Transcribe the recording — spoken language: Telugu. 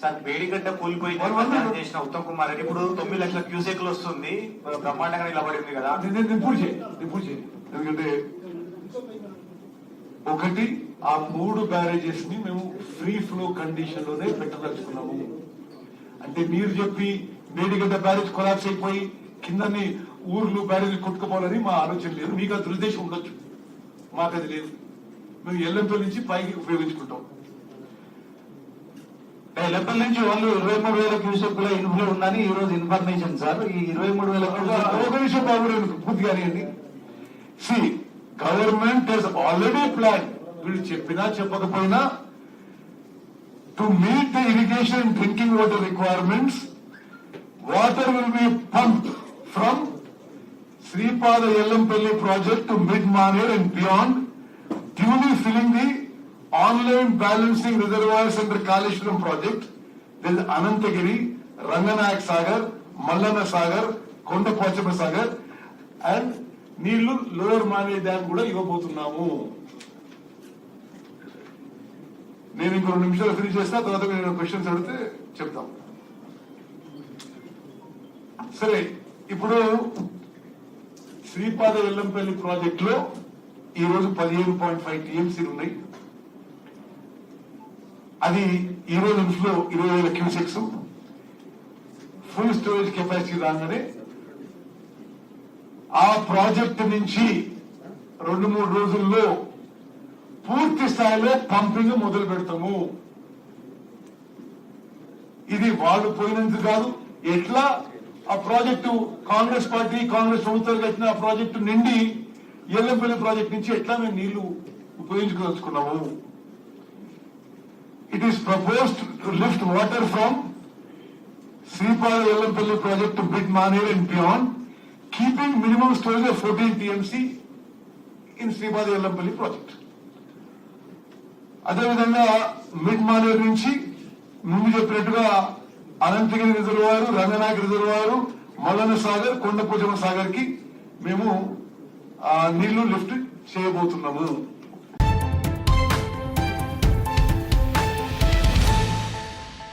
సార్ వేడిగడ్డ కూలిపోయింది చేసిన ఉత్తమ్ కుమార్ రెడ్డి ఇప్పుడు తొమ్మిది లక్షల క్యూసెక్లు వస్తుంది. బ్రహ్మాండంగా నిలబడింది కదా. పూర్తి పూర్తి ఎందుకంటే ఒకటి ఆ మూడు బ్యారేజెస్ని మేము ఫ్రీ ఫ్లో కండిషన్లోనే పెట్టదలుచుకున్నాము. అంటే మీరు చెప్పి మేడిగడ్డ బ్యారేజ్ కొలాప్స్ అయిపోయి కిందని ఊర్లు బ్యారేజ్ కొట్టుకుపోవాలని మా ఆలోచన లేదు. మీకు ఆ దురుద్దేశం ఉండొచ్చు. మాకు అది లేదు. మేము ఎల్లంపల్లి నుంచి పైకి ఉపయోగించుకుంటాం. ఎల్లపల్లి నుంచి వాళ్ళు ఇరవై మూడు వేల క్యూసెక్కుల ఇన్ఫ్లో ఉందని ఈ రోజు ఇన్ఫర్మేషన్ సార్. ఈ ఇరవై మూడు వేల ఒక నిమిషం బాబు పూర్తి కానివ్వండి. సి గవర్నమెంట్ హెస్ ఆల్రెడీ ప్లాన్ వీళ్ళు చెప్పినా చెప్పకపోయినా to meet the irrigation and drinking water requirements water will be pump from Sripada Yellampalli project to mid Manair and beyond duly filling the online balancing reservoirs centre Kaleshwaram project this Ananthagiri Ranganayak Sagar Mallanna Sagar Konda Pochamma Sagar and నీళ్ళు లోయర్ మానే డ్యామ్ కూడా ఇవ్వబోతున్నాము. నేను ఇంకో రెండు నిమిషాలు ఫినిష్ చేస్తా తర్వాత నేను క్వశ్చన్స్ అడిగితే చెప్తాం. సరే ఇప్పుడు శ్రీపాద వెల్లంపల్లి ప్రాజెక్ట్లో ఈ రోజు పదిహేను పాయింట్ ఫైవ్ టీఎంసీలు ఉన్నాయి. అది ఇరవై నిమిషంలో ఇరవై వేల క్యూసెక్స్. ఫుల్ స్టోరేజ్ కెపాసిటీ రాగానే ఆ ప్రాజెక్ట్ నుంచి రెండు మూడు రోజుల్లో పూర్తి స్థాయిలో పంపింగ్ మొదలు పెడతాము. ఇది వాళ్ళు పోయినందుకు కాదు ఎట్లా ఆ ప్రాజెక్టు కాంగ్రెస్ పార్టీ కాంగ్రెస్ ప్రభుత్వాలు కట్టిన ఆ ప్రాజెక్టు నిండి ఎల్లంపల్లి ప్రాజెక్ట్ నుంచి ఎట్లా మేము నీళ్ళు ఉపయోగించుకోదలుచుకున్నాము? It is proposed to lift water from Sripada Yellampalli project to mid Manair and beyond keeping minimum storage of fourteen TMC in Sripada Yellampalli project అదేవిధంగా మిడ్ మానేర్ నుంచి ముందు చెప్పినట్టుగా అనంతగిరి రిజర్వాయరు రంగనాయక రిజర్వాయరు మల్లన సాగర్ కొండపోచమ్మ సాగర్కి మేము నీళ్ళు లిఫ్ట్ చేయబోతున్నాము.